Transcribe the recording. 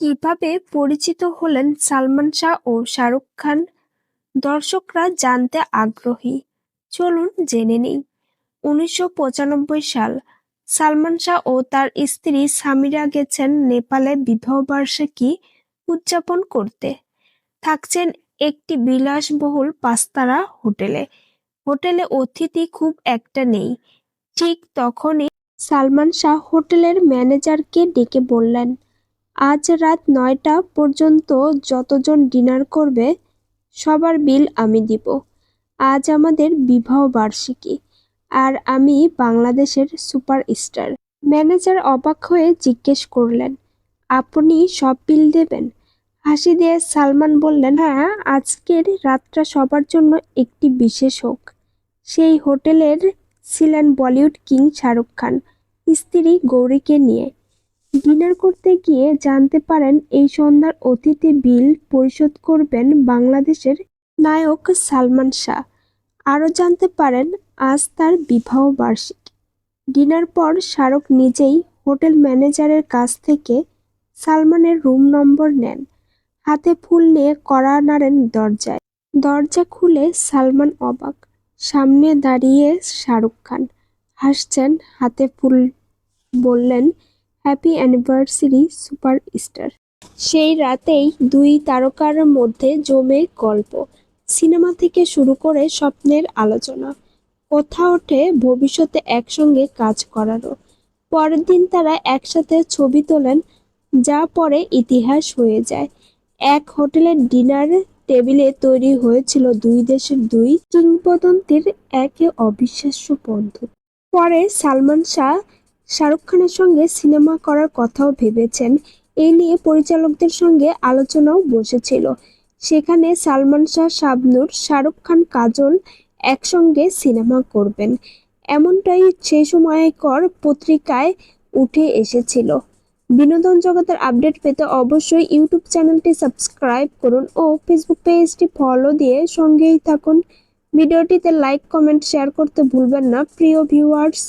কীভাবে পরিচিত হলেন সালমান শাহ ও শাহরুখ খান? দর্শকরা জানতে আগ্রহী। চলুন জেনে নিই। উনিশশো পঁচানব্বই সাল, সালমান শাহ ও তার স্ত্রী সামিরা গেছেন নেপালে বিবাহবার্ষিকী উদযাপন করতে। থাকছেন একটি বিলাসবহুল পাঁচতারা হোটেলে। হোটেলে অতিথি খুব একটা নেই। ঠিক তখনই সালমান শাহ হোটেলের ম্যানেজারকে ডেকে বললেন আজ রাত নয়টা পর্যন্ত যতজন ডিনার করবে, সবার বিল আমি দিব। আজ আমাদের বিবাহ বার্ষিকী আর আমি বাংলাদেশের সুপারস্টার। ম্যানেজার অবাক হয়ে জিজ্ঞেস করলেন, আপনি সব বিল দেবেন? হাসি দিয়ে সালমান বললেন হ্যাঁ আজকের রাতটা সবার জন্য একটি বিশেষ হোক। সেই হোটেলের ছিলেন বলিউড কিং শাহরুখ খান, স্ত্রী গৌরীকে নিয়ে। ডিনার করতে গিয়ে জানতে পারেন, এই সন্ধ্যার অতিথি বিল পরিশোধ করবেন বাংলাদেশের নায়ক সালমান শাহ। আরও জানতে পারেন, আজ তার বিবাহ বার্ষিকী। ডিনার পর শাহরুখ নিজেই হোটেল ম্যানেজারের কাছ থেকে সালমানের রুম নম্বর নেন। হাতে ফুল নিয়ে কড়া নাড়েন দরজায়। দরজা খুলে সালমান অবাক। সামনে দাঁড়িয়ে শাহরুখ খান। হাসছেন, হাতে ফুল বললেন হ্যাপি অ্যানিভার্সারি সুপারস্টার সেই রাতেই দুই তারকার মধ্যে জমে গল্প। সিনেমা থেকে শুরু করে স্বপ্নের আলোচনা। কথা ওঠে ভবিষ্যতে একসঙ্গে কাজ করারও। পরের দিন তারা একসাথে ছবি তোলেন, যা পরে ইতিহাস হয়ে যায়। এক হোটেলের ডিনার টেবিলে তৈরি হয়েছিল দুই দেশের দুই কিংবদন্তির এক অবিশ্বাস্য বন্ধু। পরে সালমান শাহ শাহরুখ খানের সঙ্গে সিনেমা করার কথাও ভেবেছেন। এই নিয়ে পরিচালকদের সঙ্গে আলোচনাও বসেছিল। সেখানে সালমান শাহ, শাবনূর, শাহরুখ খান, কাজল একসঙ্গে সিনেমা করবেন। এমনটাই সেই সময়কর পত্রিকায় উঠে এসেছিল। বিনোদন জগতের আপডেট পেতে অবশ্যই ইউটিউব চ্যানেলটি সাবস্ক্রাইব করুন ও ফেসবুক পেজটি ফলো দিয়ে সঙ্গেই থাকুন। ভিডিওটিতে লাইক, কমেন্ট, শেয়ার করতে ভুলবেন না। প্রিয় ভিউয়ার্স।